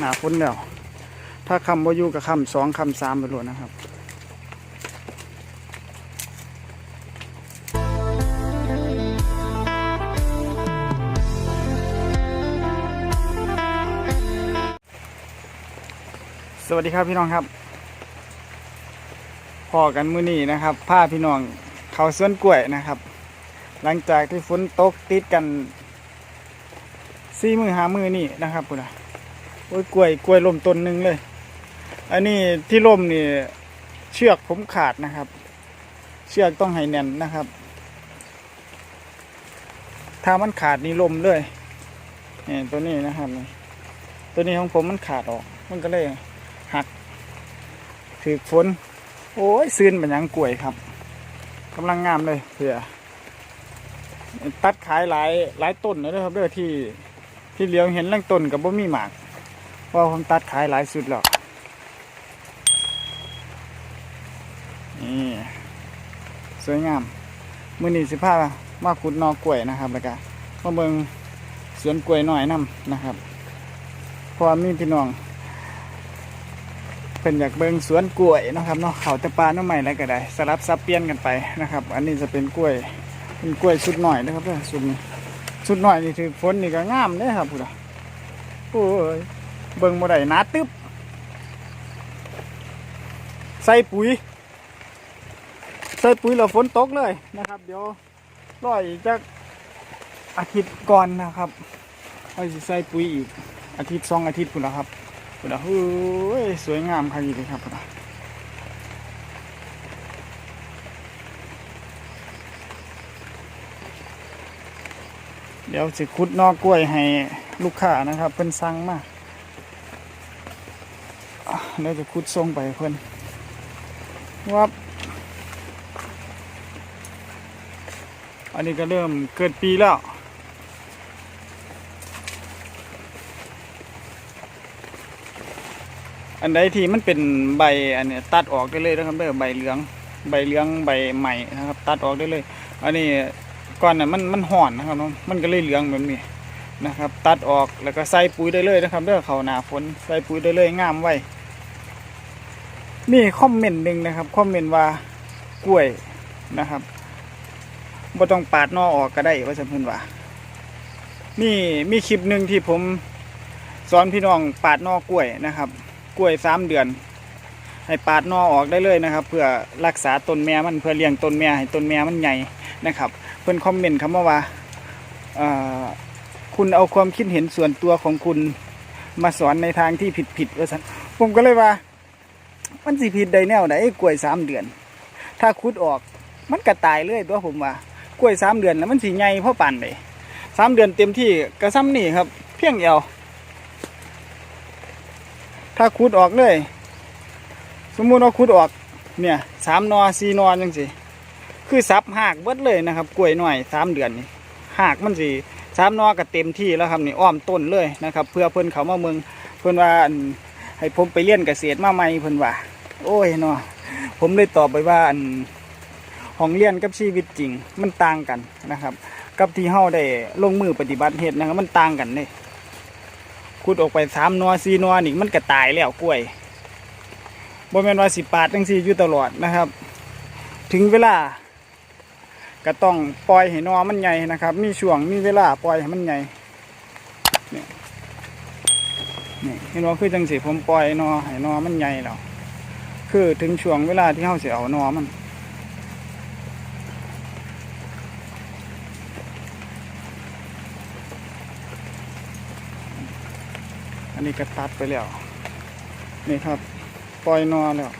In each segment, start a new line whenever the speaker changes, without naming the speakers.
หนาฝนแล้ว ถ้าคำว่าอยู่กับคำสองคำสามไปโหลดนะครับสวัสดีครับพี่น้องครับพอกันมือนี้นะครับพาพี่น้องเขาสวนกล้วยนะครับ หลังจากที่ฝนตกติดกันสี่มือหามือนี่นะครับคุณอะ โอ้ยกล้วยกล้วยล่มต้นหนึ่งเลย อันนี้ที่ล่มนี่เชือกผมขาดนะครับ เชือกต้องให้แน่นนะครับ ถ้ามันขาดนี่ล่มเลยนี่ตัวนี้นะครับตัวนี้ของผมมันขาดออก มันก็เลยหักถือฝนโอ้ยซื้นเป็นยังกล้วยครับกำลังงามเลยเผื่อตัดขายหลายหลายต้นเลยนะครับเด้อที่ที่เหลียวเห็นแร่งต้นกับบ่มีหมาก เพราะผมตัดขายหลายสุดแล้วนี่ สวยงาม มือหนีสิพามาขุดนอกล้วยนะครับแล้วก็มาเบิงสวนกล้วยหน่อยนํนะครับพราะว่ามีพี่น้องเป็นอยากเบิงสวนกล้วยนะครับเนาะเขาต่ปาน้ำใหม่แล้วก็ได้สลับซับเปลี่ยนกันไปนะครับ อันนี้จะเป็นกล้วยเป็นกล้วยชุดหน่อยนะครับเด้อชุดนี้ชุดหน่อยนี่ถือฝนนี่ก็งามเลยครับพูดอะโอ้ย เบิ่งบ่ได้หนาตึ๊บใส่ปุ๋ย ใส่ปุ๋ยแล้วฝนตกเลยนะครับ เดี๋ยวรออีกจักอาทิตย์ก่อนนะครับค่อยสิใส่ปุ๋ยอีกอาทิตย์สองอาทิตย์พุ่นละครับพุ่นละเฮ้ยสวยงามครับอีกเลยครับพุ่นละเดี๋ยวสิคุดนอกกล้วยให้ลูกค้านะครับ เพิ่นสั่งมาอะ เดี๋ยวจะคุดส่งไปให้เพิ่นวับอันนี้ก็เริ่มเกิดปีแล้วอันใดที่มันเป็นใบอันนี้ตัดออกได้เลยนะครับเด้อใบเหลืองใบเหลืองใบใหม่นะครับ ตัดออกได้เลย อันนี้ก่อนน่ะมันมันห่อนนะครับมันก็เลยเหลืองแบบนี้นะครับ ตัดออกแล้วก็ใส่ปุ๋ยได้เลยนะครับเด้อเขาหนาฝนใส่ปุ๋ยได้เลยงามไว้ มีคอมเมนต์หนึ่งนะครับคอมเมนต์ว่ากล้วยนะครับบ่ต้องปาดนอออกก็ได้ว่าจะเพิ่นว่านี่มีคลิปหนึ่งที่ผมสอนพี่น้องปาดนอกล้วยนะครับ กล้วยสามเดือน ให้ปาดนอออกได้เลยนะครับ เพื่อรักษาต้นแม่มันเพื่อเลี้ยงต้นแม่ให้ต้นแม่มันใหญ่นะครับ เพิ่อนคอมเมนต์คำว่าว่าเอ่อคุณเอาความคิดเห็นส่วนตัวของคุณมาสอนในทางที่ผิดผิดว่าสันผมก็เลยว่า มันสิผิดใดแนวไหนกล้วยสามเดือน ถ้าคุดออก มันกระตายเลยตัวผมว่ากล้วยสามเดือนแล้วมันสีใหญ่เพราะปั่นเลยสามเดือนเต็มที่กระซ้ำนี่ครับ เพียงเอวถ้าคุดออกเลย สมมุติว่าคุดออกเนี่ยสามนอสี่นอจังสิคือซับหากเบิดเลยนะครับ กล้วยหน่อยสามเดือนนี่หากมันสิสามนอก็เต็มที่แล้วครับนี่อ้อมต้นเลยนะครับ เพื่อเพิ่นเขามาเมืองเพิ่นว่าให้ผมไปเรียนเกษตรมาใหม่เพิ่นว่า โอ้ยเนาะผมเลยตอบไปว่าอันห้องเรียนกับชีวิตจริง มันต่างกันนะครับ กับที่เฮาได้ลงมือปฏิบัติเฮ็ดนะครับ มันต่างกันเลยขุดออกไปสามนอสี่นอนี่มันก็ตายแล้วกล้วยบ่แม่นว่าสิปาดจังซี่อยู่ตลอดนะครับ ถึงเวลา ก็ต้องปล่อยให้นอมันใหญ่นะครับ มีช่วงมีเวลาปล่อยให้มันใหญ่นี่นี่เห็นว่าคือจังสิผมปล่อยนอให้นอมันใหญ่แล้ว คือถึงช่วงเวลาที่เขาเสียเอานอมัน อันนี้ก็ตัดไปแล้ว นี่ครับ ปล่อยนอแล้ว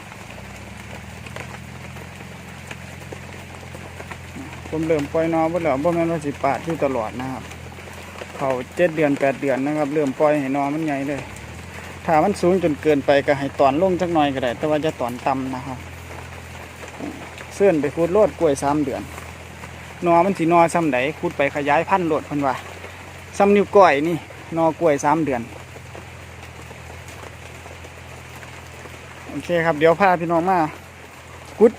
ผมเริ่มปล่อยนอเบ่แล้วบ่แม่นว่าสิปาดอยู่ตลอดนะครับ เขาเจ็ดเดือนแปดเดือนนะครับ เริ่มปล่อยให้นอมันใหญ่เลย ถ้ามันสูงจนเกินไปก็ให้ตอนลงจักหน่อยก็ได้ แต่ว่าจะตอนต่ำนะครับเสื่อนไปคูดโลดกล้วยสามเดือนนอมันสินอซ้ำไหนคูดไปขยายพันธุ์โลดพิ่นว่าซ้ำนิ้วก้อยนี่นอกล้วยสามเดือนโอเคครับเดี๋ยวพาพี่น้องมากุด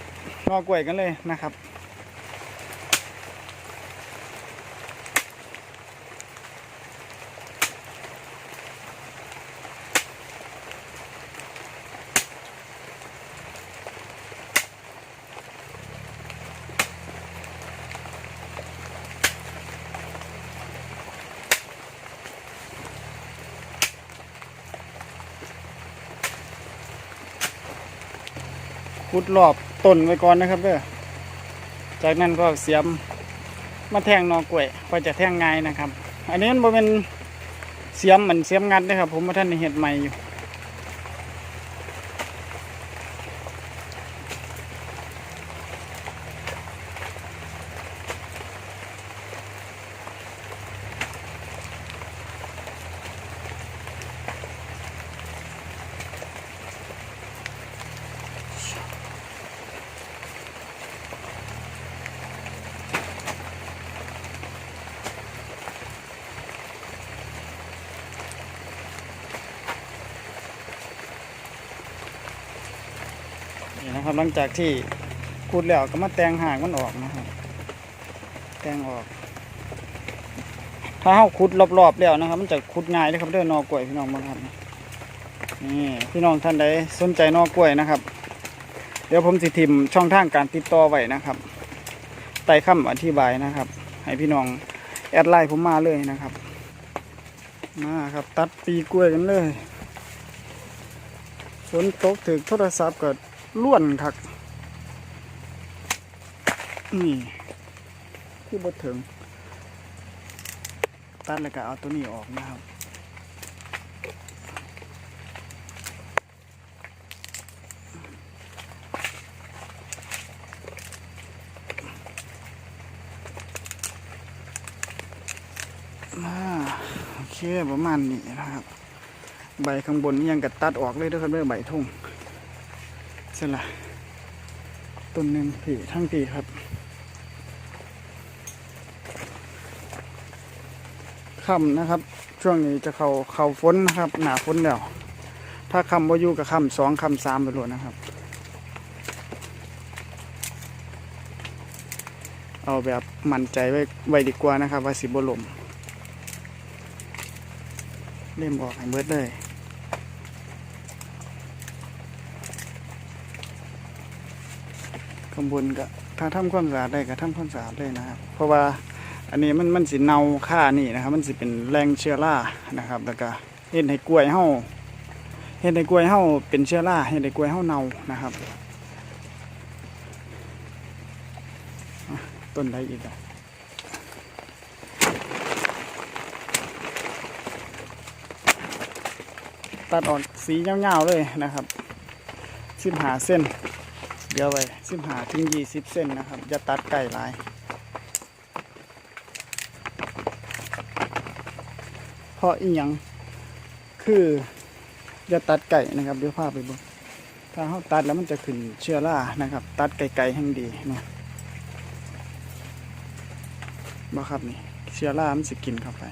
นอกล้วยกันเลยนะครับ ขุดรอบต้นไว้ก่อนนะครับเด้อจากนั้นก็เสียมมาแทงนอกล้วยก็จะแทงง่ายนะครับ อันนี้มันเป็นเสียมเหมือนเสียมงัดนะครับ ผมมาท่านในเห็ดใหม่อยู่ นะครับ หลังจากที่ขุดแล้วก็มาแตงหางมันออกนะครับ แตงออก ถ้าเฮาขุดรอบๆแล้วนะครับ มันจะขุดง่ายเลยครับเด้อนอกล้วยพี่น้องบางครับนี่พี่น้องท่านใดสนใจนอกล้วยนะครับ เดี๋ยวผมสิทิมช่องทางการติดต่อไว้นะครับใต้คำอธิบายนะครับ ให้พี่น้องแอดไลน์ผมมาเลยนะครับ มาครับตัดปีกล้วยกันเลยฝนตกถึงโทรศัพท์ก็ ล้วนคักนี่ที่บดถึง ตัดแล้วก็เอาตัวนี้ออกนะครับอ่าโอเคประมาณนี้นะครับ ใบข้างบนนี่ยังกัดตัดออกเลยด้วยครับเด้อใบทุ่ง สละต้นหนึ่งผีทั้งปีครับ ค่ำนะครับ ช่วงนี้จะเข้าเขาฝนนะครับ หนาฝนแล้ว ถ้าคำว่าอยู่กับคำสองคำสามไปเลยนะครับ เอาแบบมั่นใจไว้ไว้ดีกว่านะครับ ว่าสิบลมเล่มออกให้เบิดเลย ข้างบนก็ถ้าทำความสะอาดได้ก็ทำความสะอาดเลยนะครับ เพราะว่าอันนี้มันมันสิเน่าค่านี่นะครับ มันสิเป็นแรงเชื้อรานะครับ แล้วก็เห็นให้กล้วยเฮาเห็นให้กล้วยเฮาเป็นเชื้อราเห็นให้กล้วยเฮาเน่านะครับต้นใดอีกอะตัดออกสีเงาๆเลยนะครับสิบหาเส้น เดี๋ยวไว้สิบหาถึงยี่สิบเส้นนะครับอย่าตัดไก่ลาย เพราะอีหยังคืออย่าตัดไก่นะครับเดี๋ยวพาไปบิ่งถ้าเขาตัดแล้วมันจะขึ้นเชื้อรานะครับ ตัดไก่ๆแห่งดีนะบ่ครับนี่เชื้อรามันสิกินเข้าไป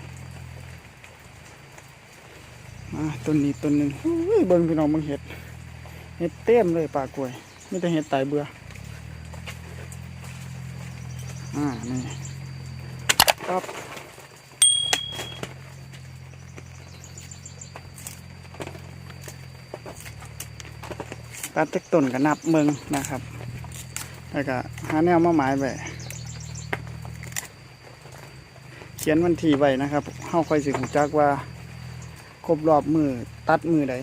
อ่าต้นนี้ต้นหนึ่งอุ้ยเบิ่งพี่น้องเบิ่งเห็ด เห็ดเต็มเลยป่ากล้วย มแต่เห็ดตายเบื่อ อ่า นี่ครับตัดจากต้นก็นับเมืองนะครับ แล้วก็หาแนวมาหมายไว้เขียนวันที่ไว้นะครับเฮาค่อยสิหูจักว่า ครบรอบมือตัดมือใด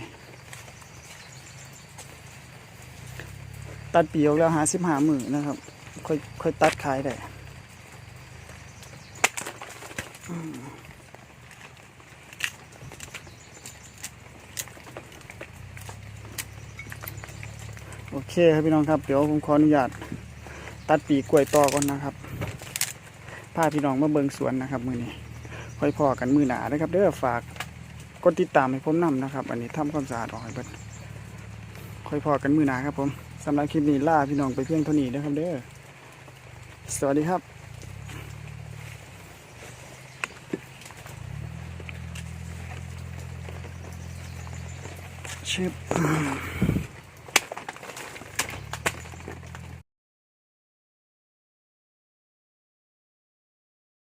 ตัดปีออกแล้วหาสิบหามือนะครับ ค่อยค่อยตัดขายได้โอเคครับพี่น้องครับ เดี๋ยวผมขออนุญาตตัดปีกล้วยต่อก่อนนะครับพาพี่น้องมาเบิงสวนนะครับ มือนี้ค่อยพอกันมือหนานะครับ เด้อฝากกดติดตามให้ผมนำนะครับ อันนี้ทำความสะอาดออกให้เบิดค่อยพอกันมือหนาครับผม สำหรับคลิปนี้ล่าพี่น้องไปเพียงเท่านี้นะครับเด้อสวัสดีครับชิป